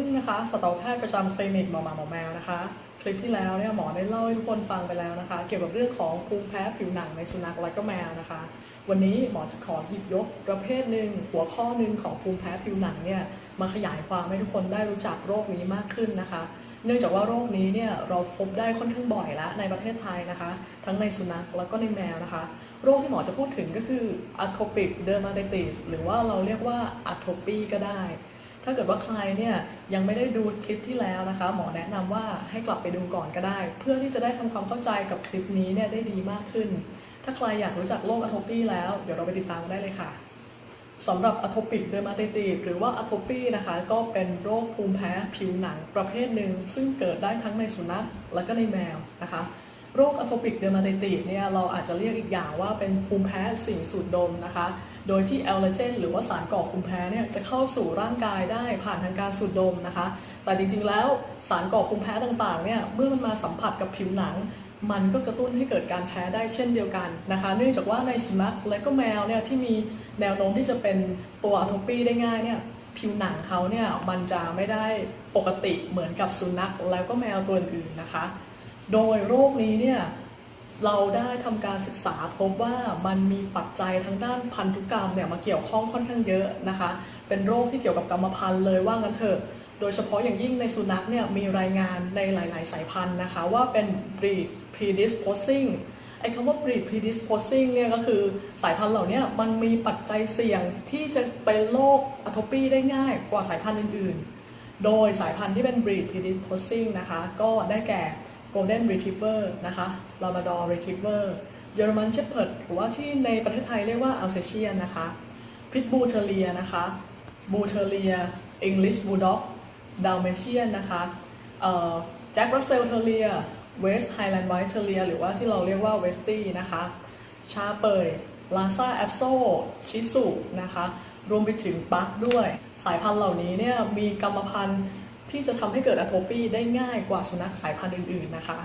พึ่งนะคะสัตวแพทย์ประจำคลินิกหมอหมาหมอแมวนะคะ คลิปที่แล้วเนี่ยหมอได้เล่าให้ทุกคนฟังไปแล้วนะคะ เกี่ยวกับเรื่องของภูมิแพ้ผิวหนังในสุนัขและก็แมวนะคะ วันนี้หมอจะขอหยิบยกประเภทหนึ่งหัวข้อหนึ่งของภูมิแพ้ผิวหนังเนี่ยมาขยายความให้ทุกคนได้รู้จักโรคนี้มากขึ้นนะคะ เนื่องจากว่าโรคนี้เนี่ยเราพบได้ค่อนข้างบ่อยแล้วในประเทศไทยนะคะ ทั้งในสุนัขแล้วก็ในแมวนะคะ โรคที่หมอจะพูดถึงก็คือ atopic dermatitis หรือว่าเราเรียกว่า atopy ก็ได้ ถ้าเกิดว่าใครเนี่ยยังไม่ได้ดูคลิปที่แล้วนะคะ หมอแนะนำว่าให้กลับไปดูก่อนก็ได้ เพื่อที่จะได้ทำความเข้าใจกับคลิปนี้เนี่ยได้ดีมากขึ้น ถ้าใครอยากรู้จักโรค atopy แล้ว เดี๋ยวเราไปติดตามกันได้เลยค่ะสำหรับ atopic dermatitis หรือว่า atopy นะคะ ก็เป็นโรคภูมิแพ้ผิวหนังประเภทหนึ่งซึ่งเกิดได้ทั้งในสุนัขและก็ในแมวนะคะ โรค atopic dermatitis เนี่ยเราอาจจะเรียกอีกอย่างว่าเป็นภูมิแพ้สิ่งสูดดมนะคะ โดยที่แอลเลอร์เจนหรือว่าสารก่อภูมิแพ้เนี่ยจะเข้าสู่ร่างกายได้ผ่านทางการสูดดมนะคะ แต่จริงๆแล้วสารก่อภูมิแพ้ต่างๆเนี่ยเมื่อมันมาสัมผัสกับผิวหนัง มันก็กระตุ้นให้เกิดการแพ้ได้เช่นเดียวกันนะคะ เนื่องจากว่าในสุนัขและก็แมวเนี่ยที่มีแนวโน้มที่จะเป็นตัวอะโทปีได้ง่ายเนี่ยผิวหนังเขาเนี่ยมันจะไม่ได้ปกติเหมือนกับสุนัขแล้วก็แมวตัวอื่นๆนะคะ โดยโรคนี้เนี่ยเราได้ทำการศึกษาพบว่ามันมีปัจจัยทางด้านพันธุกรรมเนี่ยมาเกี่ยวข้องค่อนข้างเยอะนะคะ เป็นโรคที่เกี่ยวกับกรรมพันธุ์เลยว่างั้นเถอะ โดยเฉพาะอย่างยิ่งในสุนัขเนี่ยมีรายงานในหลาย ๆ สายพันธุ์นะคะ ว่าเป็น breed predisposing ไอ้คำว่า breed predisposing เนี่ยก็คือสายพันธุ์เหล่านี้มันมีปัจจัยเสี่ยงที่จะเป็นโรคอะโทปีได้ง่ายกว่าสายพันธุ์อื่น ๆ โดยสายพันธุ์ที่เป็น breed predisposing นะคะก็ได้แก่ golden retriever นะคะ labrador retriever เยอรมันเชพเพิร์ดหรือว่าที่ในประเทศไทยเรียกว่า Alsatian นะคะพิทบูเทเลียนะคะบูเทเลีย English Bulldog Dalmatian นะคะแจ็ครัสเซลเทเลีย West Highland White Terrier หรือว่าที่เราเรียกว่า Westie นะคะชาเปยลาซาแอปโซชิสุนะคะรวมไปถึงปักด้วย สายพันธุ์เหล่านี้เนี่ยมีกรรมพันธุ์ ที่จะทำให้เกิดอะโทปีได้ง่ายกว่าสุนัขสายพันธุ์อื่นๆนะคะ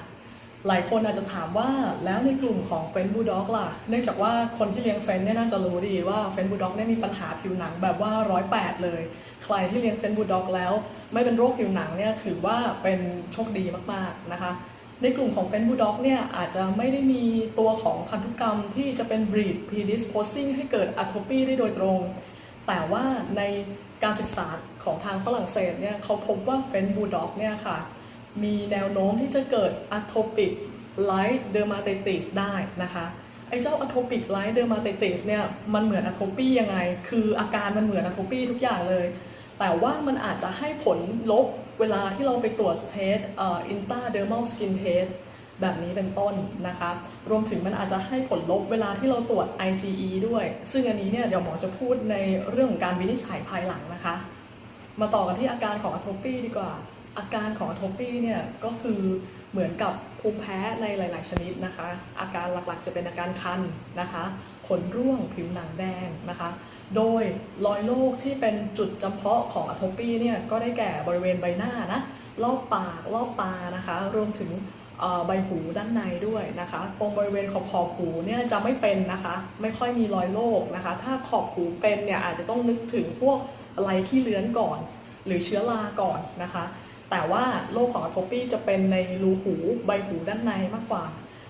หลายคนอาจจะถามว่าแล้วในกลุ่มของเฟนบูด็อกล่ะ เนื่องจากว่าคนที่เลี้ยงเฟนเนี่ยน่าจะรู้ดีว่าเฟนบูด็อกเนี่ยมีปัญหาผิวหนังแบบว่าร้อยแปดเลย ใครที่เลี้ยงเฟนบูด็อกแล้ว ไม่เป็นโรคผิวหนังเนี่ยถือว่าเป็นโชคดีมากๆนะคะในกลุ่มของเฟนบูด็อกเนี่ยอาจจะไม่ได้มีตัวของพันธุกรรมที่จะเป็น breed predisposing ให้เกิดอะโทปีได้โดยตรง แต่ว่าในการศึกษา ของทางฝรั่งเศสเนี่ยเขาพบว่าเฟนบูด็อกเนี่ยค่ะมีแนวโน้มที่จะเกิด atopic light dermatitis ได้นะคะไอ้เจ้า atopic light dermatitis เนี่ยมันเหมือน atopy ยังไง คืออาการมันเหมือน atopy ทุกอย่างเลย แต่ว่ามันอาจจะให้ผลลบเวลาที่เราไปตรวจเทสเอ่อ intradermal skin test แบบนี้เป็นต้นนะคะ รวมถึงมันอาจจะให้ผลลบเวลาที่เราตรวจ IgE ด้วย ซึ่งอันนี้เนี่ยเดี๋ยวหมอจะพูดในเรื่องของการวินิจฉัยภายหลังนะคะ มาต่อกันที่อาการของอะโทปีดีกว่า อาการของอะโทปีเนี่ยก็คือเหมือนกับภูมิแพ้ในหลาย ๆ ชนิดนะคะ อาการหลักๆจะเป็นอาการคันนะคะขนร่วงผิวหนังแดงนะคะ โดยรอยโรคที่เป็นจุดจำเพาะของอะโทปีเนี่ยก็ได้แก่บริเวณใบหน้านะรอบปากรอบตานะคะ รวมถึงใบหูด้านในด้วยนะคะตรงบริเวณขอบขอบหูเนี่ยจะไม่เป็นนะคะ ไม่ค่อยมีรอยโรคนะคะ ถ้าขอบหูเป็นเนี่ยอาจจะต้องนึกถึงพวก อะไรขี้เลื้อนก่อน หรือเชื้อราก่อนนะคะ แต่ว่าโรคของอะโทปีจะเป็นในรูหูใบหูด้านในมากกว่า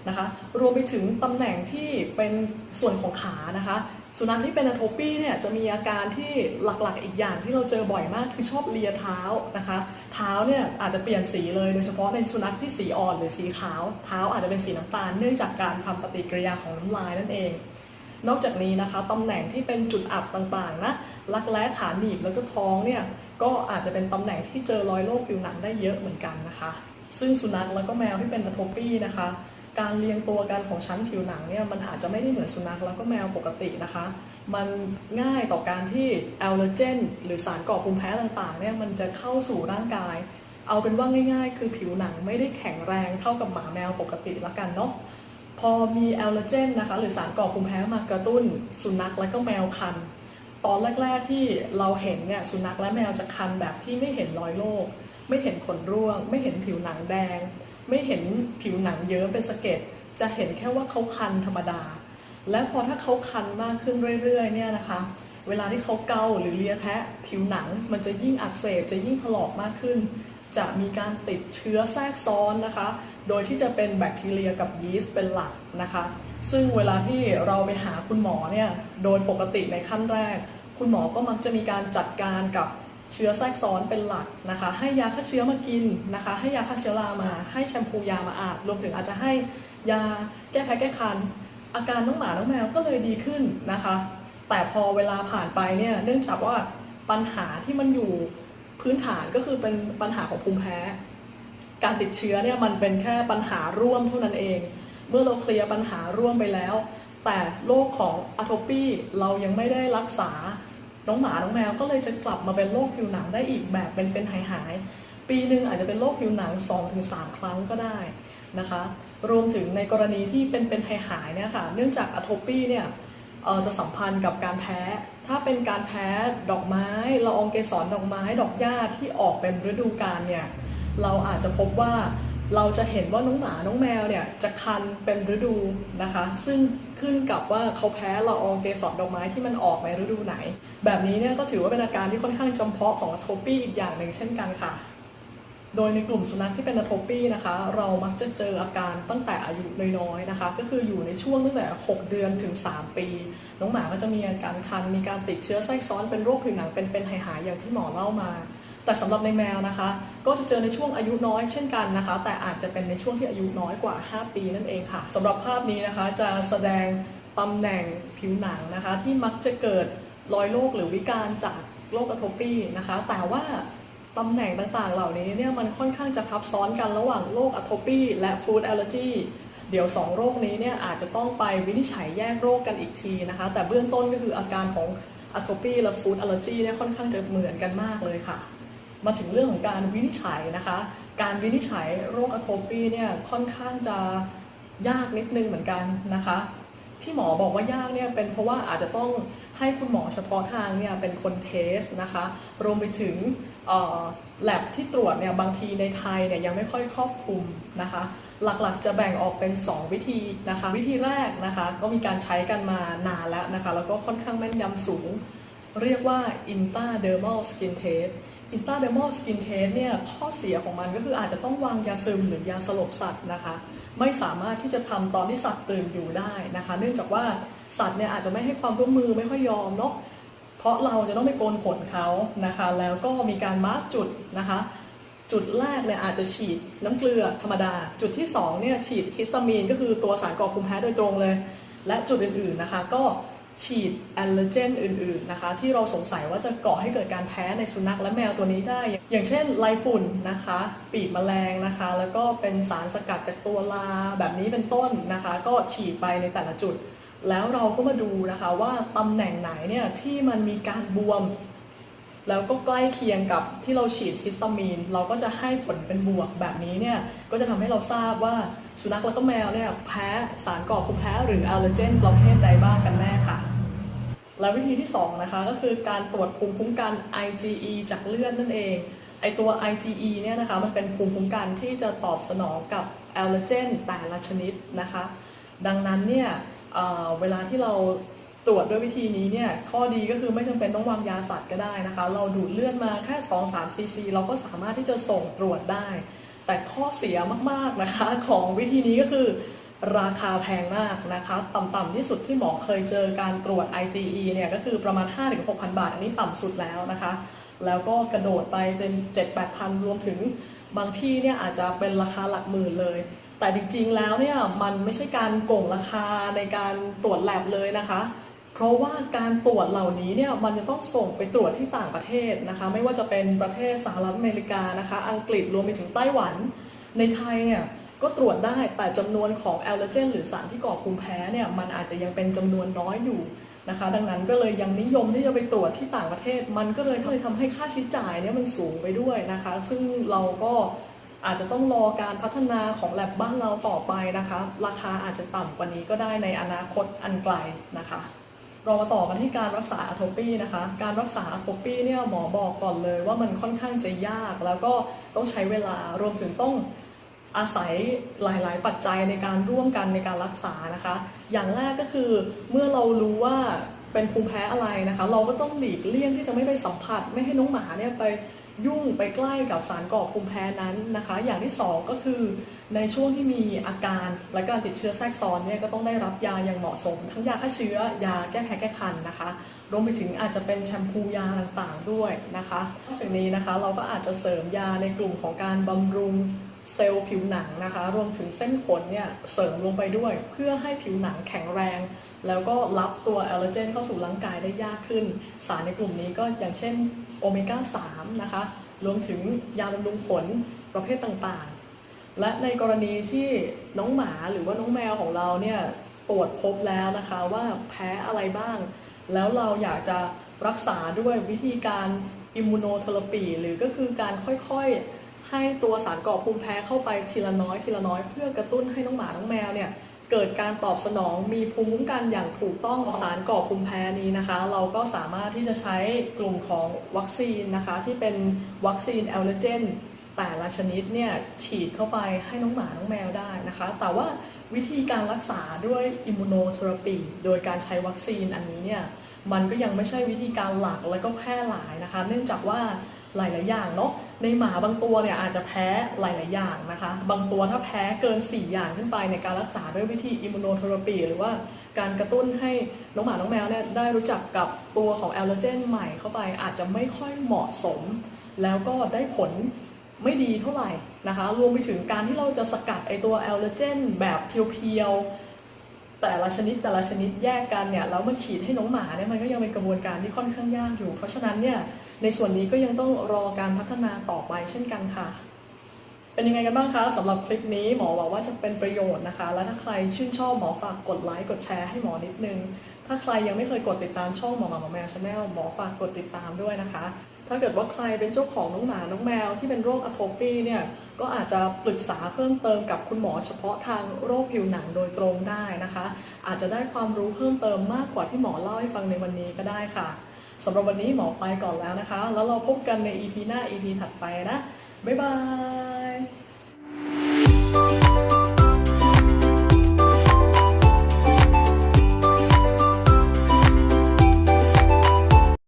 นะคะรวมไปถึงตำแหน่งที่เป็นส่วนของขานะคะ สุนัขที่เป็นอะโทปีเนี่ยจะมีอาการที่หลักๆอีกอย่างที่เราเจอบ่อยมากคือชอบเลียเท้านะคะ เท้าเนี่ยอาจจะเปลี่ยนสีเลยโดยเฉพาะในสุนัขที่สีอ่อนหรือสีขาว เท้าอาจจะเป็นสีน้ำตาลเนื่องจากการทำปฏิกิริยาของน้ำลายนั่นเอง นอกจากนี้นะคะตำแหน่งที่เป็นจุดอับต่างๆนะรักแร้ขาหนีบแล้วก็ท้องเนี่ยก็อาจจะเป็นตำแหน่งที่เจอรอยโรคผิวหนังได้เยอะเหมือนกันนะคะ ซึ่งสุนัขแล้วก็แมวที่เป็นอะโทปีนะคะ การเรียงตัวกันของชั้นผิวหนังเนี่ยมันอาจจะไม่ได้เหมือนสุนัขแล้วก็แมวปกตินะคะ มันง่ายต่อการที่แอลเลอร์เจนหรือสารก่อภูมิแพ้ต่างๆเนี่ยมันจะเข้าสู่ร่างกาย เอาเป็นว่าง่าย ๆ คือผิวหนังไม่ได้แข็งแรงเท่ากับหมาแมวปกติละกันเนาะ พอมีแอลเลอร์เจนนะคะหรือสารก่อภูมิแพ้มากระตุ้นสุนัขและก็แมวคัน ตอนแรก ๆที่เราเห็นเนี่ยสุนัขและแมวจะคันแบบที่ไม่เห็นรอยโรคไม่เห็นขนร่วง ไม่เห็นผิวหนังแดง ไม่เห็นผิวหนังเยิ้มเป็นสะเก็ดจะเห็นแค่ว่าเขาคันธรรมดา และพอถ้าเขาคันมากขึ้นเรื่อยๆเนี่ยนะคะ เวลาที่เขาเกาหรือเลียแทะผิวหนังมันจะยิ่งอักเสบจะยิ่งถลอกมากขึ้น จะมีการติดเชื้อแทรกซ้อนนะคะ โดยที่จะเป็นแบคทีเรียกับยีสต์เป็นหลักนะคะ ซึ่งเวลาที่เราไปหาคุณหมอเนี่ยโดยปกติในขั้นแรก คุณหมอก็มักจะมีการจัดการกับเชื้อแทรกซ้อนเป็นหลักนะคะ ให้ยาฆ่าเชื้อมากินนะคะ ให้ยาฆ่าเชื้อรามา ให้แชมพูยามาอาบรวมถึงอาจจะให้ยาแก้แพ้แก้คัน อาการน้องหมาน้องแมวก็เลยดีขึ้นนะคะ แต่พอเวลาผ่านไปเนี่ยเนื่องจากว่าปัญหาที่มันอยู่ พื้นฐานก็คือเป็นปัญหาของภูมิแพ้ การติดเชื้อเนี่ยมันเป็นแค่ปัญหาร่วมเท่านั้นเอง เมื่อเราเคลียร์ปัญหาร่วมไปแล้ว แต่โรคของอะโทปีเรายังไม่ได้รักษา น้องหมา น้องแมวก็เลยจะกลับมาเป็นโรคผิวหนังได้อีกแบบเป็นเป็นหายหายปีหนึ่งอาจจะเป็นโรคผิวหนัง 2-3 ครั้งก็ได้นะคะ รวมถึงในกรณีที่เป็นเป็นหายหายเนี่ยค่ะ เนื่องจากอะโทปีเนี่ย จะสัมพันธ์กับการแพ้ ถ้าเป็นการแพ้ดอกไม้ละอองเกสรดอกไม้ ดอกหญ้าที่ออกเป็นฤดูกาลเนี่ยเราอาจจะพบว่าเราจะเห็นว่าน้องหมาน้องแมวเนี่ยจะคันเป็นฤดูนะคะ ซึ่งขึ้นกับว่าเขาแพ้ละอองเกสรดอกไม้ที่มันออกในฤดูไหน แบบนี้เนี่ยก็ถือว่าเป็นอาการที่ค่อนข้างจำเพาะของโทปี้อีกอย่างหนึ่งเช่นกันค่ะ โดยในกลุ่มสุนัขที่เป็นอะโทปีนะคะ เรามักจะเจออาการตั้งแต่อายุน้อยๆนะคะ ก็คืออยู่ในช่วงตั้งแต่ 6 เดือนถึง 3 ปี น้องหมาก็จะมีอาการคัน มีการติดเชื้อแทรกซ้อนเป็นโรคผิวหนังเป็นเป็นหายๆอย่างที่หมอเล่ามา แต่สำหรับในแมวนะคะ ก็จะเจอในช่วงอายุน้อยเช่นกันนะคะ แต่อาจจะเป็นในช่วงที่อายุน้อยกว่า 5 ปีนั่นเองค่ะสำหรับภาพนี้นะคะจะแสดงตำแหน่งผิวหนังนะคะ ที่มักจะเกิดรอยโรคหรือวิการจากโรคอะโทปีนะคะ แต่ว่า ตำแหน่งต่างๆ เหล่านี้เนี่ยมันค่อนข้างจะทับซ้อนกันระหว่างโรคอะโทปีและฟู้ดแอลเลอร์จีเดี๋ยว 2 โรคนี้เนี่ยอาจจะต้องไปวินิจฉัยแยกโรคกันอีกทีนะคะ แต่เบื้องต้นก็คืออาการของอะโทปีและฟู้ดแอลเลอร์จีเนี่ยค่อนข้างจะเหมือนกันมากเลยค่ะ มาถึงเรื่องของการวินิจฉัยนะคะ การวินิจฉัยโรคอะโทปีเนี่ยค่อนข้างจะยากนิดนึงเหมือนกันนะคะ ที่หมอบอกว่ายากเนี่ยเป็นเพราะว่าอาจจะต้องให้คุณหมอเฉพาะทางเนี่ยเป็นคนเทสนะคะ รวมไปถึง แลบที่ตรวจเนี่ยบางทีในไทยเนี่ยยังไม่ค่อยครอบคลุมนะคะหลักๆจะแบ่งออกเป็น 2 วิธีนะคะวิธีแรกนะคะก็มีการใช้กันมานานแล้วนะคะแล้วก็ค่อนข้างแม่นยำสูง เรียกว่า intradermal skin test intradermal skin test เนี่ยข้อเสียของมันก็คืออาจจะต้องวางยาซึมหรือยาสลบสัตว์นะคะไม่สามารถที่จะทำตอนที่สัตว์ตื่นอยู่ได้นะคะ เนื่องจากว่าสัตว์เนี่ยอาจจะไม่ให้ความร่วมมือไม่ค่อยยอมเนาะ ราะเราจะต้องไปโกนขนเขานะคะ แล้วก็มีการมาร์กจุดนะคะ จุดแรกเนี่ยอาจจะฉีดน้ำเกลือธรรมดา จุดที่2เนี่ยฉีดฮิสตามีนก็คือตัวสารก่อภูมิแพ้โดยตรงเลย และจุดอื่นๆนะคะก็ฉีดแอลเลอร์เจนอื่นๆนะคะ ที่เราสงสัยว่าจะก่อให้เกิดการแพ้ในสุนัขและแมวตัวนี้ได้ อย่างเช่นไรฝุ่นนะคะ ปีกแมลงนะคะ แล้วก็เป็นสารสกัดจากตัวลาแบบนี้เป็นต้นนะคะ ก็ฉีดไปในแต่ละจุด แล้วเราก็มาดูนะคะว่าตำแหน่งไหนเนี่ยที่มันมีการบวม แล้วก็ใกล้เคียงกับที่เราฉีดฮิสตามีน เราก็จะให้ผลเป็นบวกแบบนี้เนี่ยก็จะทำให้เราทราบว่าสุนัขแล้วก็แมวเนี่ยแพ้สารก่อภูมิแพ้หรืออัลเลอร์เจนประเภทใดบ้างกันแน่ค่ะ และวิธีที่2นะคะก็คือการตรวจภูมิคุ้มกัน IgE จากเลือดนั่นเองไอตัว IgE เนี่ยนะคะมันเป็นภูมิคุ้มกันที่จะตอบสนองกับแอลเลอร์เจนแต่ละชนิดนะคะ ดังนั้นเนี่ย เวลาที่เราตรวจด้วยวิธีนี้เนี่ยข้อดีก็คือไม่จำเป็นต้องวางยาสัตว์ก็ได้นะคะ เราดูดเลือดมาแค่ 2-3ซีซีเราก็สามารถที่จะส่งตรวจได้ แต่ข้อเสียมากๆนะคะของวิธีนี้ก็คือราคาแพงมากนะคะต่ำๆที่สุดที่หมอเคยเจอการตรวจ IgE เนี่ยก็คือประมาณ 5-6,000 บาท อันนี้ต่ำสุดแล้วนะคะ แล้วก็กระโดดไปจน7-8,000 รวมถึงบางที่เนี่ยอาจจะเป็นราคาหลักหมื่นเลย แต่จริงๆแล้วเนี่ยมันไม่ใช่การโก่งราคาในการตรวจแลบเลยนะคะ เพราะว่าการตรวจเหล่านี้เนี่ยมันจะต้องส่งไปตรวจที่ต่างประเทศนะคะ ไม่ว่าจะเป็นประเทศสหรัฐอเมริกานะคะ อังกฤษรวมไปถึงไต้หวัน ในไทยเนี่ยก็ตรวจได้แต่จำนวนของแอลเลอร์เจนหรือสารที่ก่อภูมิแพ้เนี่ยมันอาจจะยังเป็นจำนวนน้อยอยู่นะคะ ดังนั้นก็เลยยังนิยมที่จะไปตรวจที่ต่างประเทศ มันก็เลยก็เลยทำให้ค่าใช้จ่ายเนี่ยมันสูงไปด้วยนะคะ ซึ่งเราก็ อาจจะต้องรอการพัฒนาของแลบบ้านเราต่อไปนะคะ ราคาอาจจะต่ำกว่านี้ก็ได้ในอนาคตอันไกลนะคะเรามาต่อกันที่การรักษาอะโทปีนะคะ การรักษาอะโทปีเนี่ยหมอบอกก่อนเลยว่ามันค่อนข้างจะยาก แล้วก็ต้องใช้เวลารวมถึงต้องอาศัยหลาย ๆ ปัจจัยในการร่วมกันในการรักษานะคะ อย่างแรกก็คือเมื่อเรารู้ว่าเป็นภูมิแพ้อะไรนะคะ เราก็ต้องหลีกเลี่ยงที่จะไม่ไปสัมผัส ไม่ให้น้องหมาเนี่ยไป ยุ่งไปใกล้กับสารก่อภูมิแพ้นั้นนะคะ อย่างที่สองก็คือในช่วงที่มีอาการและการติดเชื้อแทรกซ้อนเนี่ยก็ต้องได้รับยาอย่างเหมาะสม ทั้งยาฆ่าเชื้อยาแก้แพ้แก้คันนะคะ รวมไปถึงอาจจะเป็นแชมพูยาต่างๆด้วยนะคะนอกจากนี้นะคะเราก็อาจจะเสริมยาในกลุ่มของการบำรุง เซลล์ผิวหนังนะคะ รวมถึงเส้นขนเนี่ยเสริมลงไปด้วย เพื่อให้ผิวหนังแข็งแรง แล้วก็รับตัวแอลลาเจนเข้าสู่ร่างกายได้ยากขึ้น สารในกลุ่มนี้ก็อย่างเช่นโอเมก้า 3 นะคะ รวมถึงยาบำรุงขนประเภทต่างๆ และในกรณีที่น้องหมาหรือว่าน้องแมวของเราเนี่ยตรวจพบแล้วนะคะว่าแพ้อะไรบ้าง แล้วเราอยากจะรักษาด้วยวิธีการอิมมูโนเทอราปี หรือก็คือการค่อยๆ ให้ตัวสารก่อภูมิแพ้เข้าไปทีละน้อยทีละน้อย เพื่อกระตุ้นให้น้องหมาน้องแมวเนี่ยเกิดการตอบสนองมีภูมิคุ้มกันอย่างถูกต้องสารก่อภูมิแพ้นี้นะคะ เราก็สามารถที่จะใช้กลุ่มของวัคซีนนะคะ ที่เป็นวัคซีนแอลเลอร์เจนแต่ละชนิดเนี่ยฉีดเข้าไปให้น้องหมาน้องแมวได้นะคะ แต่ว่าวิธีการรักษาด้วยอิมมูโนเทอราปีโดยการใช้วัคซีนอันนี้เนี่ยมันก็ยังไม่ใช่วิธีการหลักและก็แพร่หลายนะคะ เนื่องจากว่าหลาย ๆ อย่างเนาะ ในหมาบางตัวเนี่ยอาจจะแพ้หลาย ๆ อย่างนะคะ บางตัวถ้าแพ้เกิน 4 อย่างขึ้นไปในการรักษาด้วยวิธีอิมมูโนเทอราปีหรือว่าการกระตุ้นให้น้องหมา น้องแมวเนี่ยได้รู้จักกับตัวของแอลเลอร์เจนใหม่เข้าไปอาจจะไม่ค่อยเหมาะสม แล้วก็ได้ผลไม่ดีเท่าไหร่นะคะ รวมไปถึงการที่เราจะสกัดไอตัวแอลเลอร์เจนแบบเพียว ๆ แต่ละชนิดแต่ละชนิดแยกกันเนี่ยแล้วมาฉีดให้น้องหมาเนี่ยมันก็ยังเป็นกระบวนการที่ค่อนข้างยากอยู่ เพราะฉะนั้นเนี่ยในส่วนนี้ก็ยังต้องรอการพัฒนาต่อไปเช่นกันค่ะ เป็นยังไงกันบ้างคะสำหรับคลิปนี้หมอหวังว่าจะเป็นประโยชน์นะคะ และถ้าใครชื่นชอบหมอฝากกดไลค์กดแชร์ให้หมอนิดนึง ถ้าใครยังไม่เคยกดติดตามช่องหมอหมาหมอแมวชาแนลหมอฝากกดติดตามด้วยนะคะ ถ้าเกิดว่าใครเป็นเจ้าของน้องหมาน้องแมวที่เป็นโรคอะโทปีเนี่ยก็อาจจะปรึกษาเพิ่มเติมกับคุณหมอเฉพาะทางโรคผิวหนังโดยตรงได้นะคะ อาจจะได้ความรู้เพิ่มเติมมากกว่าที่หมอเล่าให้ฟังในวันนี้ก็ได้ค่ะสำหรับวันนี้หมอไปก่อนแล้วนะคะ แล้วเราพบกันใน EP หน้า EP ถัดไปนะ บ๊ายบาย